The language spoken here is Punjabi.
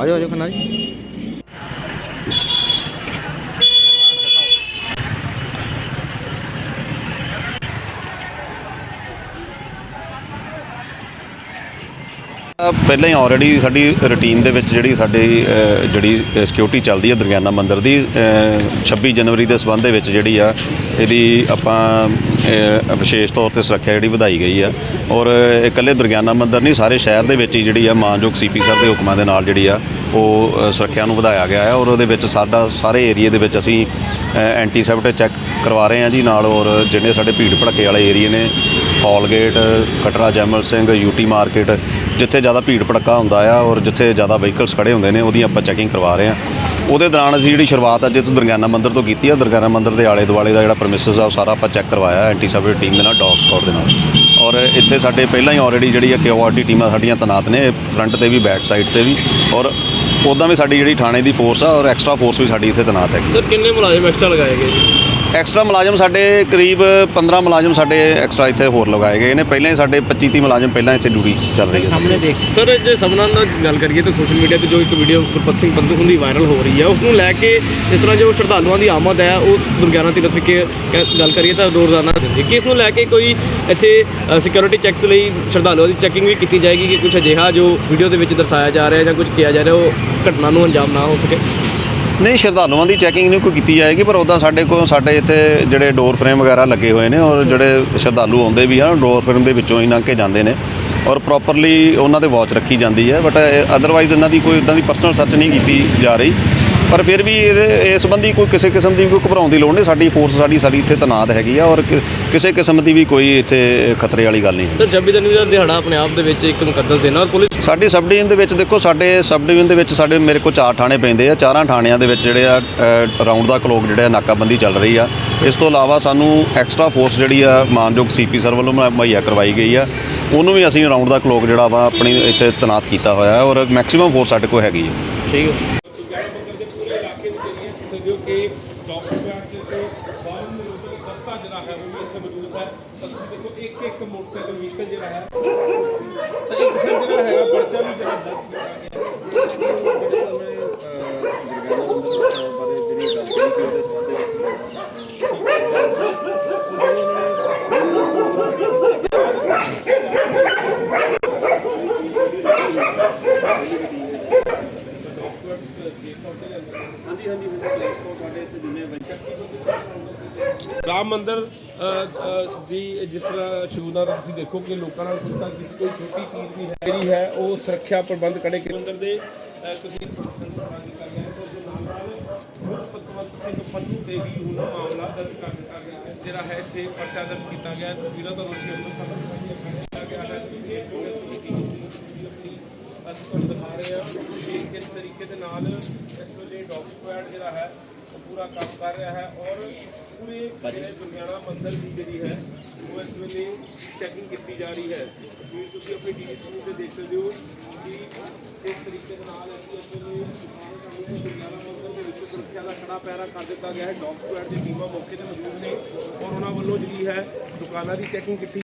ਆ ਜਾਓ ਆ ਪਹਿਲਾਂ ਹੀ ਆਲਰੇਡੀ ਸਾਡੀ ਰੁਟੀਨ ਦੇ ਵਿੱਚ ਜਿਹੜੀ ਸਾਡੀ ਅ, ਜਿਹੜੀ ਸਿਕਿਉਰਿਟੀ ਚੱਲਦੀ ਹੈ ਦਰਗਿਆਨਾ ਮੰਦਿਰ ਦੀ ਅ, 26 ਜਨਵਰੀ ਦੇ ਸਬੰਧ ਦੇ ਵਿੱਚ ਜਿਹੜੀ ਆ ਇਹਦੀ ਆਪਾਂ ਅ, ਵਿਸ਼ੇਸ਼ ਤੌਰ ਤੇ ਸੁਰੱਖਿਆ ਜਿਹੜੀ ਵਧਾਈ ਗਈ ਆ। ਔਰ ਇਕੱਲੇ ਦਰਗਿਆਨਾ ਮੰਦਿਰ ਨਹੀਂ ਸਾਰੇ ਸ਼ਹਿਰ ਦੇ ਵਿੱਚ ਹੀ ਜਿਹੜੀ ਆ ਮਾਨਯੋਗ ਸੀਪੀ ਸਰ ਦੇ ਹੁਕਮਾਂ ਦੇ ਨਾਲ ਜਿਹੜੀ ਆ ਉਹ ਅ, ਸੁਰੱਖਿਆ ਨੂੰ ਵਧਾਇਆ ਗਿਆ ਹੈ ਔਰ ਉਹਦੇ ਵਿੱਚ ਸਾਡਾ ਸਾਰੇ ਏਰੀਆ ਦੇ ਵਿੱਚ ਅਸੀਂ ਐਂਟੀ ਸੈਪਟਿਕ ਚੈੱਕ ਕਰਵਾ ਰਹੇ ਹਾਂ ਜੀ ਨਾਲ। ਔਰ ਜਿਹੜੇ ਸਾਡੇ ਭੀੜ ਭੜੱਕੇ ਵਾਲੇ ਏਰੀਏ ਨੇ Hall Gate Katra Jaimal Singh UT market ਜਿੱਥੇ ਜ਼ਿਆਦਾ ਭੀੜ ਭੜੱਕਾ ਹੁੰਦਾ ਆ ਔਰ ਜਿੱਥੇ ਜ਼ਿਆਦਾ ਵਹੀਕਲਸ ਖੜੇ ਹੁੰਦੇ ਨੇ, ਉਹਦੀ ਆਪਾਂ ਚੈਕਿੰਗ ਕਰਵਾ ਰਹੇ ਹਾਂ। ਉਹਦੇ ਦੌਰਾਨ ਅਸੀਂ ਜਿਹੜੀ ਸ਼ੁਰੂਆਤ ਅੱਜ ਤੋਂ ਦਰਗਿਆਨਾ ਮੰਦਿਰ ਤੋਂ ਕੀਤੀ ਆ। ਦਰਗਿਆਨਾ ਮੰਦਿਰ ਦੇ ਆਲੇ ਦੁਆਲੇ ਦਾ ਜਿਹੜਾ ਪ੍ਰਮਿਸਿਸ ਆ, ਉਹ ਸਾਰਾ ਆਪਾਂ ਚੈੱਕ ਕਰਵਾਇਆ ਐਂਟੀ ਸੈਪਟਿਕ ਟੀਮ ਦੇ ਨਾਲ ਡੌਗ ਸਕਾਡ ਦੇ ਨਾਲ। ਔਰ ਇੱਥੇ ਸਾਡੇ ਪਹਿਲਾਂ ਹੀ ਆਲਰੇਡੀ ਜਿਹੜੀ ਆ ਕਿਊਆਰਟੀ ਟੀਮਾਂ ਸਾਡੀਆਂ ਤੈਨਾਤ ਨੇ ਫਰੰਟ ਤੇ ਵੀ ਬੈਕ ਸਾਈਡ ਤੇ ਵੀ। ਔਰ ਉੱਦਾਂ ਵੀ ਸਾਡੀ ਜਿਹੜੀ ਥਾਣੇ ਦੀ ਫੋਰਸ ਆ, ਔਰ ਐਕਸਟਰਾ ਫੋਰਸ ਵੀ ਸਾਡੀ ਇੱਥੇ ਤੈਨਾਤ ਹੈਗੀ। ਸਰ ਕਿੰਨੇ ਮੁਲਾਜ਼ਮ ਐਕਸਟਰਾ ਲਗਾਏ ਗਏ? ਐਕਸਟਰਾ ਮੁਲਾਜ਼ਮ ਸਾਡੇ ਕਰੀਬ 15 ਮੁਲਾਜ਼ਮ ਸਾਡੇ ਐਕਸਟਰਾ ਇੱਥੇ ਹੋਰ ਲਗਾਏ ਗਏ ਨੇ। ਪਹਿਲਾਂ ਹੀ ਸਾਡੇ 25 30 ਮੁਲਾਜ਼ਮ ਪਹਿਲਾਂ ਇੱਥੇ ਡਿਊਟੀ ਚੱਲ ਰਹੀ ਹੈ ਸਰ, ਜੇ ਸਭਨਾਂ ਨਾਲ ਗੱਲ ਕਰੀਏ ਤਾਂ ਸੋਸ਼ਲ ਮੀਡੀਆ ਤੇ ਜੋ ਇੱਕ ਵੀਡੀਓ ਗੁਰਪਤ ਸਿੰਘ ਪੰਧੂ ਦੀ ਵਾਇਰਲ ਹੋ ਰਹੀ ਹੈ ਉਸ ਨੂੰ ਲੈ ਕੇ ਇਸ ਤਰ੍ਹਾਂ ਜੋ ਸ਼ਰਧਾਲੂਆਂ ਦੀ ਆਮਦ ਹੈ, ਉਸ ਦੁਰਗਿਆਨਾ ਤੀਰਥ ਵਿਖੇ ਕ- ਗੱਲ ਕਰੀਏ ਤਾਂ ਰੋਜ਼ਾਨਾ ਦਿੰਦੀ। ਕਿ ਇਸ ਨੂੰ ਲੈ ਕੇ ਕੋਈ ਇੱਥੇ ਸਿਕਿਉਰਿਟੀ ਚੈੱਕਸ ਲਈ ਸ਼ਰਧਾਲੂਆਂ ਦੀ ਚੈਕਿੰਗ ਵੀ ਕੀਤੀ ਜਾਏਗੀ ਕਿ ਕੁਝ ਅਜਿਹਾ ਜੋ ਵੀਡੀਓ ਦੇ ਵਿੱਚ ਦਰਸਾਇਆ ਜਾ ਰਿਹਾ ਜਾਂ ਕੁਝ ਕਿਹਾ ਜਾ ਰਿਹਾ, ਉਹ ਘਟਨਾ ਨੂੰ ਅੰਜਾਮ ਨਾ ਹੋ ਸਕੇ? ਨਹੀਂ, ਸ਼ਰਧਾਲੂਆਂ ਦੀ ਚੈਕਿੰਗ ਨਹੀਂ ਕੋਈ ਕੀਤੀ ਜਾਏਗੀ, ਪਰ ਉੱਦਾਂ ਸਾਡੇ ਕੋਲ, ਸਾਡੇ ਇੱਥੇ ਜਿਹੜੇ ਡੋਰ ਫਰੇਮ ਵਗੈਰਾ ਲੱਗੇ ਹੋਏ ਨੇ ਔਰ ਜਿਹੜੇ ਸ਼ਰਧਾਲੂ ਆਉਂਦੇ ਵੀ ਆ ਡੋਰ ਫਰੇਮ ਦੇ ਵਿੱਚੋਂ ਹੀ ਲੰਘ ਕੇ ਜਾਂਦੇ ਨੇ ਔਰ ਪ੍ਰੋਪਰਲੀ ਉਹਨਾਂ ਦੇ ਵਾਚ ਰੱਖੀ ਜਾਂਦੀ ਹੈ ਬਟ ਅਦਰਵਾਈਜ਼ ਇਹਨਾਂ ਦੀ ਕੋਈ ਇਦਾਂ ਦੀ ਪਰਸਨਲ ਸਰਚ ਨਹੀਂ ਕੀਤੀ ਜਾ ਰਹੀ। ਪਰ ਫਿਰ ਵੀ ਇਹਦੇ ਇਸ ਸੰਬੰਧੀ ਕੋਈ ਕਿਸੇ ਕਿਸਮ ਦੀ ਕੋਈ ਘਬਰਾਉਣ ਦੀ ਲੋੜ ਨਹੀਂ ਸਾਡੀ ਫੋਰਸ ਸਾਡੀ ਸਾਡੀ ਇੱਥੇ ਤੈਨਾਤ ਹੈਗੀ ਆ ਔਰ ਕਿ- ਕਿਸੇ ਕਿਸਮ ਦੀ ਵੀ ਕੋਈ ਇੱਥੇ ਖਤਰੇ ਵਾਲੀ ਗੱਲ ਨਹੀਂ ਹੈ ਸਰ 26 ਜਨਵਰੀ ਦਾ ਦਿਹਾੜਾ ਆਪਣੇ ਆਪ ਦੇ ਵਿੱਚ ਇੱਕ ਮੁਕੱਦਸ ਦਿਨ ਹੈ ਔਰ ਪੁਲਿਸ ਸਾਡੀ ਸਬ ਡਿਵੀਜ਼ਨ ਦੇ ਵਿੱਚ ਦੇਖੋ ਸਾਡੇ ਸਬ ਡਿਵੀਜ਼ਨ ਦੇ ਵਿੱਚ ਸਾਡੇ ਮੇਰੇ ਕੋਲ ਚਾਰ ਥਾਣੇ ਪੈਂਦੇ ਆ ਚਾਰਾਂ ਥਾਣਿਆਂ ਦੇ ਵਿੱਚ ਜਿਹੜੇ ਆ ਰਾਉਂਡ ਦਾ ਕਲੋਕ ਜਿਹੜਾ ਆ, ਨਾਕਾਬੰਦੀ ਚੱਲ ਰਹੀ ਆ। ਇਸ ਤੋਂ ਇਲਾਵਾ ਸਾਨੂੰ ਐਕਸਟਰਾ ਫੋਰਸ ਜਿਹੜੀ ਆ ਮਾਨਯੋਗ ਸੀਪੀ ਸਰ ਵੱਲੋਂ ਮੁਹੱਈਆ- ਮੁਹੱਈਆ ਕਰਵਾਈ ਗਈ ਆ। ਉਹਨੂੰ ਵੀ ਅਸੀਂ ਰਾਉਂਡ ਦਾ ਕਲੋਕ ਜਿਹੜਾ ਵਾ ਆਪਣੀ ਇੱਥੇ ਤੈਨਾਤ ਕੀਤਾ ਹੋਇਆ ਔਰ ਮੈਕਸਿਮਮ ਫੋਰਸ ਸਾਡੇ ਕੋਲ ਹੈਗੀ ਹੈ ਠੀਕ ਹੈ। ਜੋ ਕਿ ਡਾਕੂਮੈਂਟ ਦੇ ਤੋਂ ਬਾਹਰ ਨੂੰ ਦਸਤਾ ਜਿਹੜਾ ਹੈ ਉਹ ਵੀ ਇੱਥੇ ਮੌਜੂਦ ਹੈ। ਤਾਂ ਤੁਸੀਂ ਦੇਖੋ, ਇੱਕ ਇੱਕ ਮੋਟਰਸਾਈਕਲ ਵਹੀਕਲ ਜਿਹੜਾ ਹੈ, ਤਾਂ ਇੱਕ ਸਰ ਜਿਹੜਾ ਹੈਗਾ ਪਰਚਾ ਵੀ ਜਿਹੜਾ ਦਰਜ ਕੀਤਾ ਗਿਆ ਰਾਮ ਮੰਦਰ ਦੀ ਜਿਸ ਤਰ੍ਹਾਂ ਸ਼ੁਰੂਆਤ ਤੁਸੀਂ ਦੇਖੋ ਕਿ ਲੋਕਾਂ ਨਾਲ ਕੋਈ ਤਾਂ ਕੋਈ ਛੋਟੀ ਚੀਜ਼ ਵੀ ਹੈ ਜਿਹੜੀ ਹੈ। ਉਹ ਸੁਰੱਖਿਆ ਪ੍ਰਬੰਧ ਕੜੇ ਕਿ ਮੰਦਿਰ ਦੇ ਤੁਸੀਂ ਸਿੰਘ ਪੰਨੂ ਦੇ ਹੁਣ ਮਾਮਲਾ ਦਰਜ ਕਰ ਦਿੱਤਾ ਗਿਆ ਹੈ। ਜਿਹੜਾ ਹੈ ਇੱਥੇ ਪਰਚਾ ਦਰਜ ਕੀਤਾ ਗਿਆ ਤਸਵੀਰਾਂ ਤੁਹਾਨੂੰ ਅਸੀਂ ਅੰਮ੍ਰਿਤਸਰ ਤੋਂ ਗਿਆ ਹੈ, ਅਸੀਂ ਤੁਹਾਨੂੰ ਦਿਖਾ ਰਹੇ ਹਾਂ ਕਿ ਕਿਸ ਤਰੀਕੇ ਦੇ ਨਾਲ ਇਸ ਵੇਲੇ ਡੌਗ ਸਕੁਐਡ ਜਿਹੜਾ ਹੈ ਪੂਰਾ ਕੰਮ ਕਰ ਰਿਹਾ ਹੈ ਔਰ ਪੂਰੇ ਜਿਹੜੇ ਦੁਰਗਿਆਣਾ ਮੰਦਿਰ ਦੀ ਜਿਹੜੀ ਹੈ ਉਹ ਇਸ ਵੇਲੇ ਚੈਕਿੰਗ ਕੀਤੀ ਜਾ ਰਹੀ ਹੈ। ਤਸਵੀਰ ਤੁਸੀਂ ਆਪਣੀ ਟੀਵੀ ਸਕਰੀਨ ਤੇ ਦੇਖ ਸਕਦੇ ਹੋ ਕਿ ਕਿਸ ਤਰੀਕੇ ਦੇ ਨਾਲ ਅਸੀਂ ਇਸ ਵੇਲੇ ਦੁਰਗਿਆਣਾ ਮੰਦਿਰ ਦੇ ਵਿੱਚ ਸੁਰੱਖਿਆ ਦਾ ਖੜਾ ਪੈਰਾ ਕਰ ਦਿੱਤਾ ਗਿਆ ਹੈ। ਡੌਗ ਸਕੁਐਡ ਦੀ ਟੀਮਾਂ ਮੌਕੇ ਤੇ ਮੌਜੂਦ ਨੇ ਔਰ ਉਹਨਾਂ ਵੱਲੋਂ ਜਿਹੜੀ ਹੈ ਦੁਕਾਨਾਂ ਦੀ ਚੈਕਿੰਗ ਕੀਤੀ